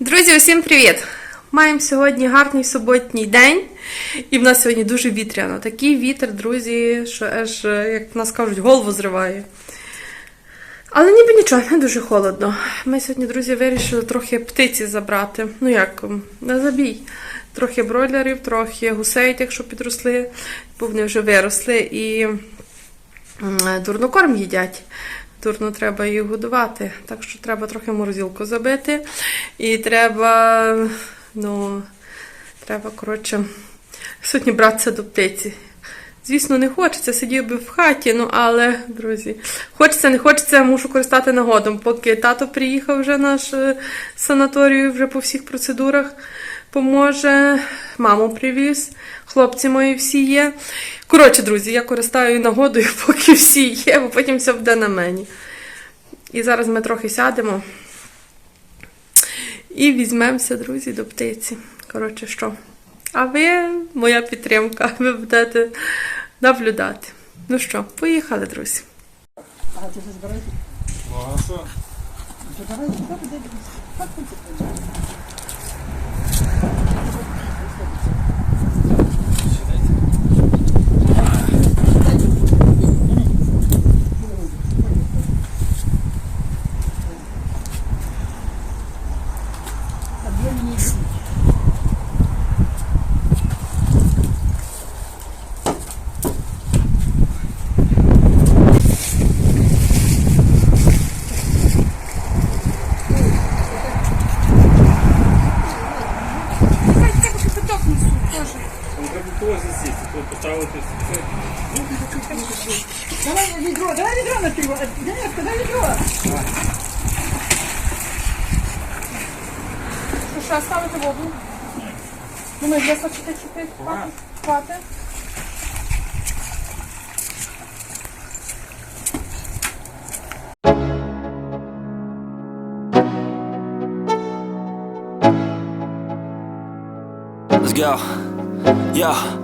Друзі, усім привіт! Маємо сьогодні гарний суботній день, і в нас сьогодні дуже вітряно. Такий вітер, друзі, що аж, е, як нас кажуть, голову зриває. Але ніби нічого, не дуже холодно. Ми сьогодні, друзі, вирішили трохи птиці забрати. Ну як, на забій. Трохи бройлерів, трохи гусей, якщо підросли, бо вони вже виросли і дурнокорм їдять. Дурно треба їх годувати. Так що треба трохи морозилку забити. І треба, ну, треба, коротше, сьогодні братися до птиці. Звісно, не хочеться, сидів би в хаті, ну але, друзі, хочеться, не хочеться, мушу користати нагодом. Поки тато приїхав вже наш е, санаторію, вже по всіх процедурах поможе, маму привіз, хлопці мої всі є. Коротше, друзі, я користаю нагодою, поки всі є, бо потім все буде на мені. І зараз ми трохи сядемо і візьмемося, друзі, до птиці. Коротше, що? А ви, моя підтримка, ви будете наблюдати. Ну що, поїхали, друзі. А ти де- так, Już raz stały te wody? Numer 233 płaty? Let's go. Yeah.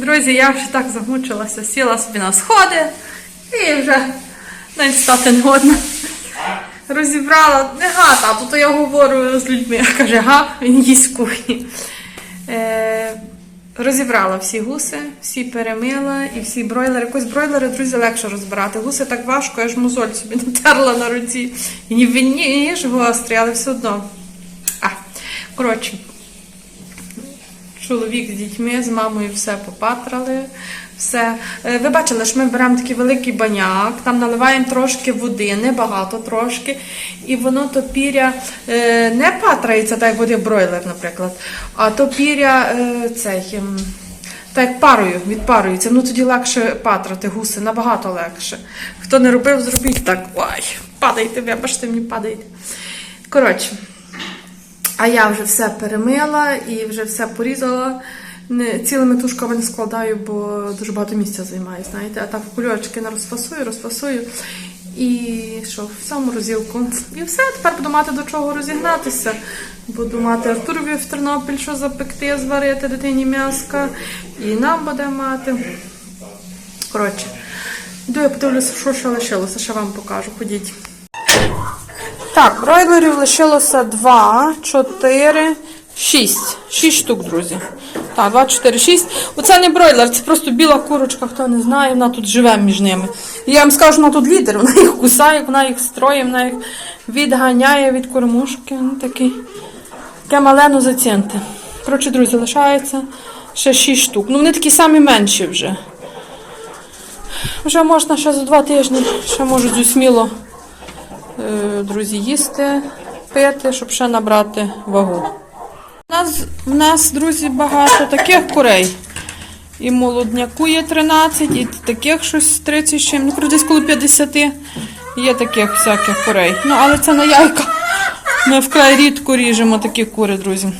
Друзі, я вже так замучилася, сіла собі на сходи і вже навіть стати не годна. Розібрала, не га, тату, то я говорю з людьми, я каже, га, він їсть з кухні. Е, розібрала всі гуси, всі перемила і всі бройлери. Якось бройлери, друзі, легше розбирати. Гуси так важко, я ж мозоль собі натерла на руці. І ні, ні, ніж гострий, але все одно. А, коротше, чоловік з дітьми, з мамою все попатрали. Все. Е, Ви бачили, що ми беремо такий великий баняк, там наливаємо трошки води, небагато трошки, і воно то піря е, не патрається, так як буде бройлер, наприклад, а то піря е, цей. ем, Так як парою, відпарується, ну тоді легше патрати гуси, набагато легше. Хто не робив, зробіть так. Ой, падайте, вибачте, мені падайте. Коротше, а я вже все перемила і вже все порізала. Не, цілими тушками не складаю, бо дуже багато місця займає, знаєте. А так кульочки не розфасую, розфасую. І що, в саму розілку. І все, тепер буду мати до чого розігнатися. Буду мати Артурові в Тернопіль, що запекти, зварити дитині м'яска. І нам буде мати. Коротше, йду я подивлюся, що ще лишилося, ще вам покажу. Ходіть. Так, бройлерів лишилося 2, 4, 6. 6 штук, друзі. Так, 2, 4, 6. Оце не бройлер, це просто біла курочка, хто не знає, вона тут живе між ними. Я вам скажу, вона тут лідер, вона їх кусає, вона їх строє, вона їх відганяє від кормушки. Ну, такий. Таке малено зацінте. Коротше, друзі, лишається ще 6 штук. Ну, вони такі самі менші вже. Вже можна ще за 2 тижні, ще можуть зусміло друзі, їсти, пити, щоб ще набрати вагу. У нас, в нас, друзі, багато таких курей. І молодняку є 13, і таких щось 30 чим. Ну, десь коло 50 є таких всяких курей. Ну, але це на яйка. Ми вкрай рідко ріжемо такі кури, друзі.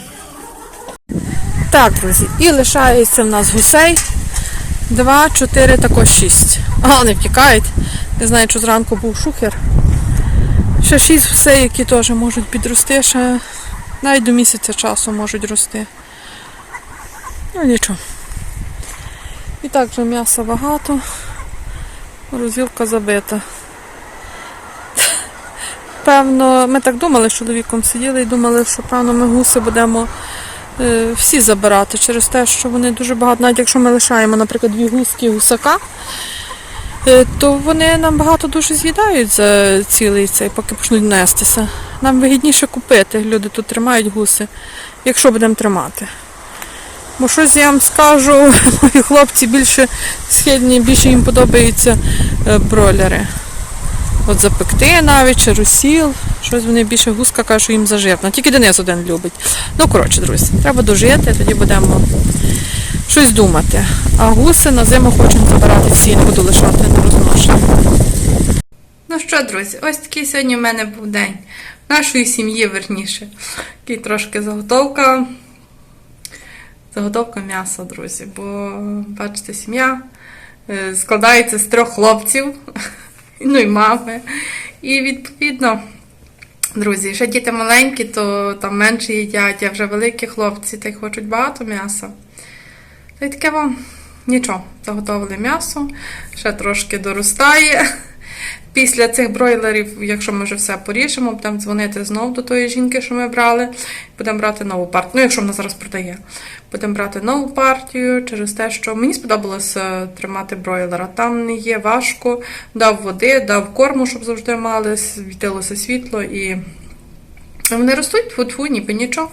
Так, друзі, і лишається в нас гусей. Два, чотири, також шість. А, не втікають. Не знаю, що зранку був шухер. Ще шість гусей, які теж можуть підрости, ще навіть до місяця часу можуть рости. Ну нічого. І так вже м'яса багато, розілка забита. Певно, ми так думали, з чоловіком сиділи і думали, що певно ми гуси будемо е, всі забирати через те, що вони дуже багато, навіть якщо ми лишаємо, наприклад, дві гуски гусака, то вони нам багато дуже з'їдають за цілий цей, поки почнуть нестися. Нам вигідніше купити. Люди тут тримають гуси, якщо будемо тримати. Бо щось я вам скажу, мої хлопці більше східні, більше їм подобаються е, бройлери. От запекти навіть, чи розсіл. Щось вони більше гуска кажуть, що їм зажирно. Тільки Денис один любить. Ну, коротше, друзі, треба дожити, тоді будемо щось думати. А гуси на зиму хочемо забирати всі, не буду лишати на розношення. Ну що, друзі, ось такий сьогодні в мене був день. Нашої сім'ї, верніше. Такий трошки заготовка. Заготовка м'яса, друзі. Бо, бачите, сім'я е, складається з трьох хлопців, ну і мами. І відповідно. Друзі, ще діти маленькі, то там менше їдять, а вже великі хлопці та й хочуть багато м'яса. Та й таке вам нічого. Заготовили м'ясо, ще трошки доростає. Після цих бройлерів, якщо ми вже все порішимо, будемо дзвонити знову до тої жінки, що ми брали. Будемо брати нову партію. Ну, якщо вона зараз продає, будемо брати нову партію через те, що мені сподобалося тримати бройлера. Там не є важко, дав води, дав корму, щоб завжди мали, світилося світло і вони ростуть фу-фу, ніби нічого.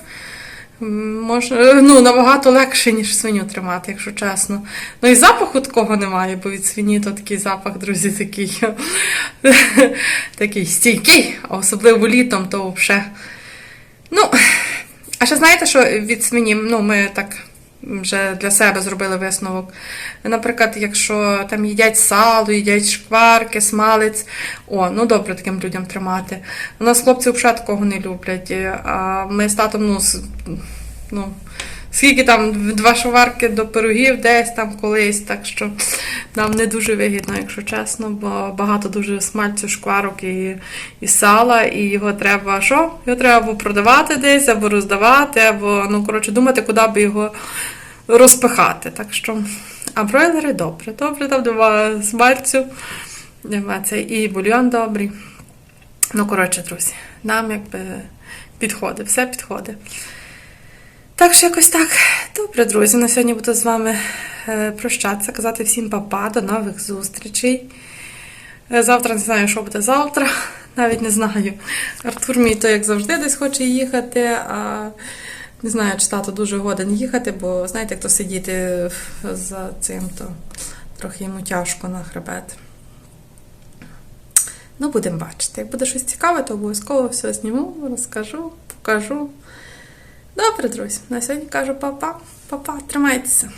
Може, ну, набагато легше, ніж свиню тримати, якщо чесно. Ну і запаху такого немає, бо від свині то такий запах, друзі, такий, такий стійкий, а особливо літом, то взагалі. Ну, а ще знаєте, що від свині, ну, ми так вже для себе зробили висновок. Наприклад, якщо там їдять сало, їдять шкварки, смалець, о, ну добре таким людям тримати. У нас хлопці взагалі такого не люблять. е, А ми з татом, ну, ну, скільки там два шварки до пирогів, десь там колись, так що нам не дуже вигідно, якщо чесно, бо багато дуже смальцю, шкварок і, і сала, і його треба що? Його треба або продавати десь, або роздавати, або, ну, коротше, думати, куди би його розпихати. Так що, а бройлери добре, добре, там нема смальцю, і бульйон добрий. Ну, коротше, друзі, нам якби підходить, все підходить. Так що якось так. Добре, друзі. На сьогодні буду з вами е, прощатися, казати всім папа, до нових зустрічей. Е, Завтра не знаю, що буде завтра. Навіть не знаю. Артур мій то, як завжди, десь хоче їхати, а не знаю, чи тато дуже годен їхати, бо знаєте, хто сидіти за цим, то трохи йому тяжко на хребет. Ну, будемо бачити. Як буде щось цікаве, то обов'язково все зніму, розкажу, покажу. Добре, друзі. На сьогодні кажу па-па. Па-па, тримайтеся.